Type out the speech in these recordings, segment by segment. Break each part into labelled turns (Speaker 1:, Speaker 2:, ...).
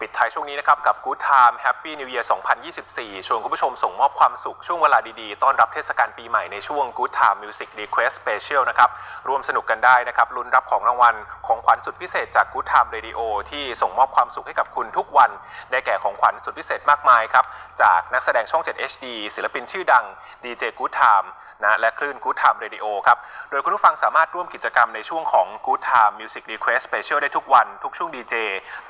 Speaker 1: ปิดท้ายช่วงนี้นะครับกับ Good Time Happy New Year 2024 ชวนคุณผู้ชมส่งมอบความสุขช่วงเวลาดีๆ ต้อนรับเทศกาลปีใหม่ในช่วง Good Time Music Request Special นะครับร่วมสนุกกันได้นะครับลุ้นรับของรางวัลของขวัญสุดพิเศษจาก Good Time Radio ที่ส่งมอบความสุขให้กับคุณทุกวัน ได้แก่ของขวัญสุดพิเศษมากมายครับจากนักแสดงช่อง 7 HD ศิลปินชื่อดัง DJ Good Time นะและคลื่น Good Time Radio ครับ โดยคุณผู้ฟังสามารถร่วมกิจกรรมในช่วงของ Good Time Music Request Special ได้ทุกวัน ทุกช่วงดีเจ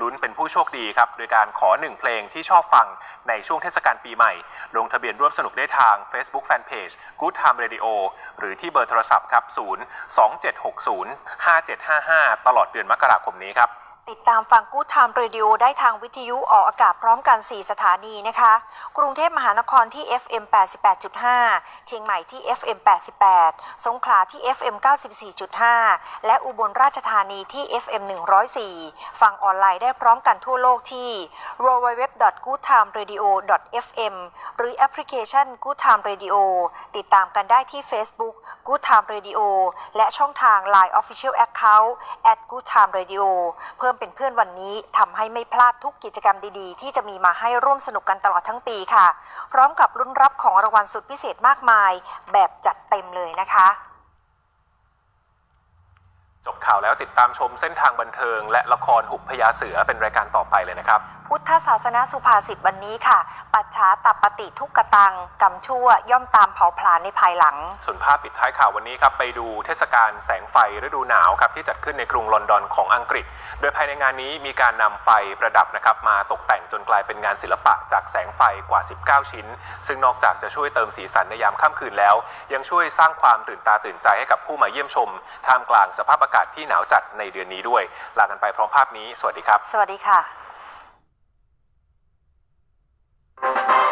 Speaker 1: ลุ้นเป็นผู้โชคดีครับโดยการขอหนึ่งเพลงที่ชอบฟังในช่วงเทศกาลปีใหม่ ลงทะเบียนร่วมสนุกได้ทาง Facebook Fanpage Good Time Radio หรือที่เบอร์โทรศัพท์ครับ 0 2760 5755 ตลอดเดือนมกราคมนี้ครับ
Speaker 2: ติดตามฟังกู้ทามรีดิโอได้ทางวิทยุออกอากาศพร้อมกัน 4 สถานีนะคะ กรุงเทพมหานครที่ FM 88.5 เชียงใหม่ที่ FM 88 สงขลาที่ FM 94.5 และอุบลราชธานีที่ FM 104 ฟังออนไลน์ได้พร้อมกันทั่วโลกที่ www www.goodtimeradio.fm หรือแอปพลิเคชัน Good Time Radio ติดตามกันได้ที่ Facebook Good Time Radio และช่องทาง Line Official Account at Good Time Radio เพิ่มเป็นเพื่อนวันนี้ทำให้ไม่พลาดทุกกิจกรรมดีๆ ที่จะมีมาให้ร่วมสนุกกันตลอดทั้งปีค่ะ พร้อมกับลุ้นรับของรางวัลสุดพิเศษมากมาย แบบจัดเต็มเลยนะคะ
Speaker 1: จ ข่าวแล้วติดตามชมเส้นทางบันเทิง และละครหุบพญาเสือเป็นรายการต่อไปเลยนะครับ
Speaker 2: พุทธศาสนาสุภาษิตวันนี้ค่ะ ปัจฉาตับปฏิทุกกตังกรรมชั่วย่อมตามเผาผลาญในภายหลัง
Speaker 1: ส่วนภาพปิดท้ายข่าววันนี้ครับไปดูเทศกาลแสงไฟฤดูหนาวครับที่จัดขึ้นในกรุงลอนดอนของอังกฤษ โดยภายในงานนี้มีการนำไฟประดับนะครับมาตกแต่งจนกลายเป็นงานศิลปะจากแสงไฟกว่า 19 ชิ้น ซึ่งนอกจากจะช่วยเติมสีสันในยามค่ำคืนแล้ว ยังช่วยสร้างความตื่นตาตื่นใจให้กับผู้มาเยี่ยมชมท่ามกลางสภาพอากาศที่หนาวจัดในเดือนนี้ด้วย ลากันไปพร้อมภาพนี้ สวัสดีครับ
Speaker 2: สวัสดีค่ะ